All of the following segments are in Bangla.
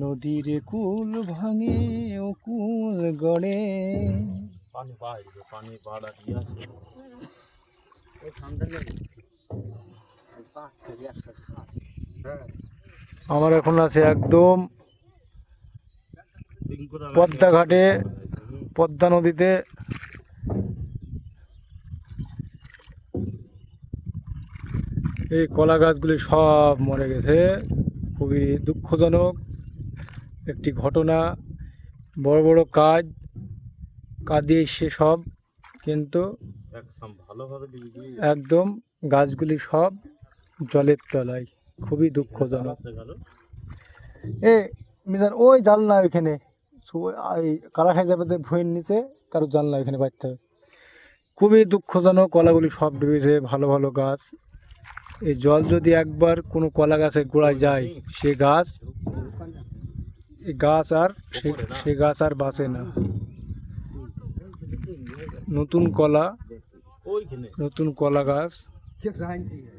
নদীর কুল ভাঙে ও কুল গড়ে। পানি পানি বাড়া দিয়ে আছে? ওই ঠান্ডা হ্যাঁ। আমার এখন আছে একদম পদ্মা ঘাটে পদ্মা নদীতে। এই কলা গাছগুলি সব মরে গেছে খুবই দুঃখজনক। একটি ঘটনা বড় বড় কাজ কাঁদিয়ে এসে সব কিন্তু একদম গাছগুলি সব জলের তলায় খুবই দুঃখজনক। এ মিজান ওই জানলা ওইখানে। কালাখাই যাবে ভুঁইয়ের নিচে কারও জানলা ওইখানে বাড়তে হবে। খুবই দুঃখজনক কলাগুলি সব ডুবেছে ভালো ভালো গাছ। এই জল যদি একবার কোনো কলা গাছের গোড়ায় যায় সে গাছ গাছ আর সে- গাছ আর বাঁচে না। নতুন কলা নতুন কলা গাছ।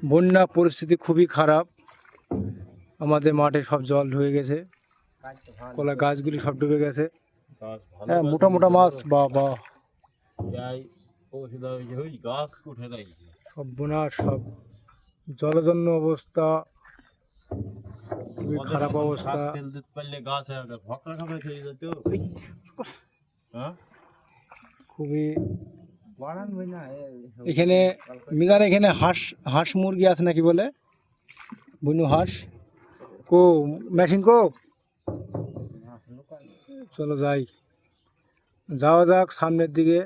বন্যা পরিস্থিতি খুবই খারাপ। আমাদের মাঠে সব জল ঢুকে গেছে। কলা গাছগুলি সব ডুবে গেছে। হ্যাঁ মোটা মোটা মাছ বা বা সব বোনার সব জলজন্য অবস্থা। খুবই খারাপ অবস্থা। তেল দিতে পারলে গাছ একটা ভকরা খাবে খেয়ে যেত। হ্যাঁ? খুবই এখানে মিজান এখানে হাঁস হাঁস মুরগি আছে নাকি বলে? বুনু হাঁস। কো মেশিন কো? চলো যাই। যাওয়া যাক সামনের দিকে।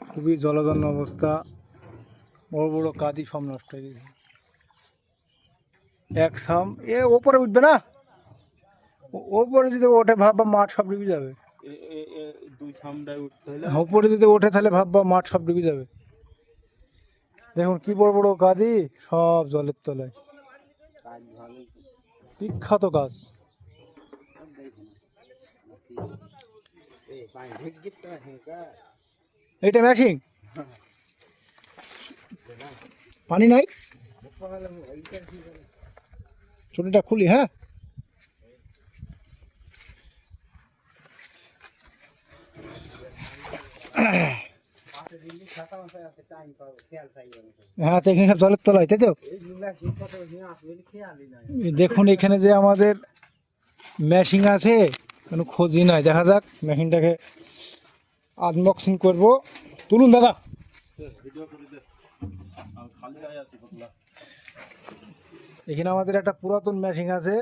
খুবই জলজন্য অবস্থা। বড় বড় কাদি সব নষ্ট হয়ে গেছে। এক সাম এ ওপরে উঠবে না? ওপরে যদি ওঠে ভাববা মাঠ সব ডুবে যাবে। দুই সামটায় উঠতে হলে উপরে যদি ওঠে তাহলে ভাববা মাঠ সব ডুবে যাবে। দেখুন কি বড় বড় গাদি সব জলের তলায়। বিখ্যাত গাছ। এটা ম্যাশিং পানি নাই? চুনিটা খুলি হ্যাঁ? হ্যাঁ তো জলের তলায়, তাই তো? দেখুন, এখানে যে আমাদের মেশিন আছে, কোনো খোঁজই নাই। দেখা যাক মেশিনটাকে আনবক্সিং করব। তুলুন, দাদা। এখানে আমাদের একটা পুরাতন মেশিন আছে।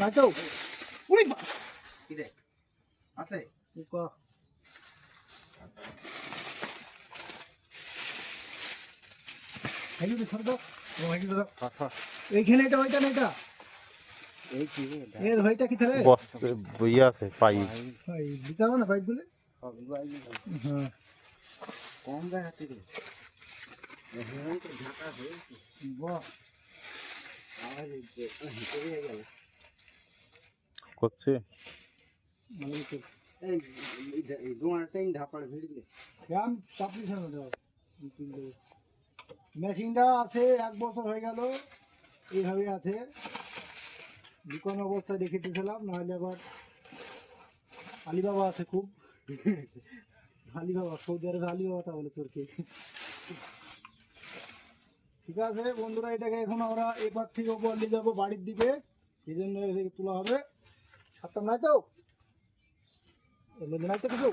নাই তো? উড়ি আছে। এইখানে এটা ওইটা না এটা? এ ভাইটা কি তাহলে? বস্তা বইয়া আছে পাই ভাই বিচারো না পাইপগুলো? হ্যাঁ কম করছে। মেশিনটা আছে, এক বছর হয়ে গেল, এইভাবে আছে। দোকান অবস্থায় রেখে দিয়েছিলাম নাহলে আবার আলিবাবা আছে খুব। আলিবাবা সৌদি আরবে আলিবাবা তা বলে চোরকে ঠিক আছে বন্ধুরা এটাকে এখন আমরা এবার থেকে ওপর নিয়ে যাব বাড়ির দিকে। সেই জন্য তোলা হবে সাতটা নাই তো? নাই তো কিছু?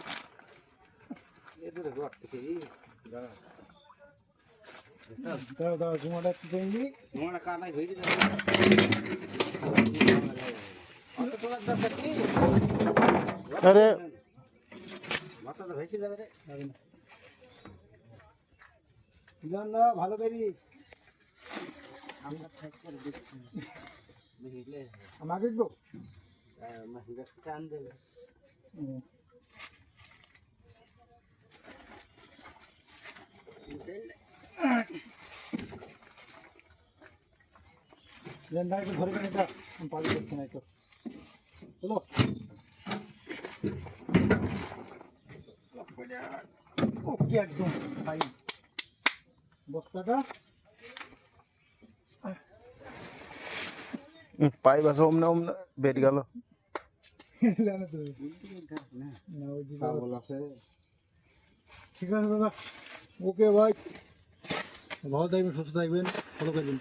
এদের ঘর থেকে দাঁড়া। কি আরে মাথাটা যাবে রে না। ভালো করি। আমরা ঠিক করে দেখছি দেবে লেনটা একটু ধরে না একটু। চলো। ও কি একদম ফাইন বস্তাটা পাই বাস অমনে অমনে বেড গেল। ঠিক আছে দাদা ওকে ভাই ভালো থাকবেন সুস্থ থাকবেন ভালো করবেন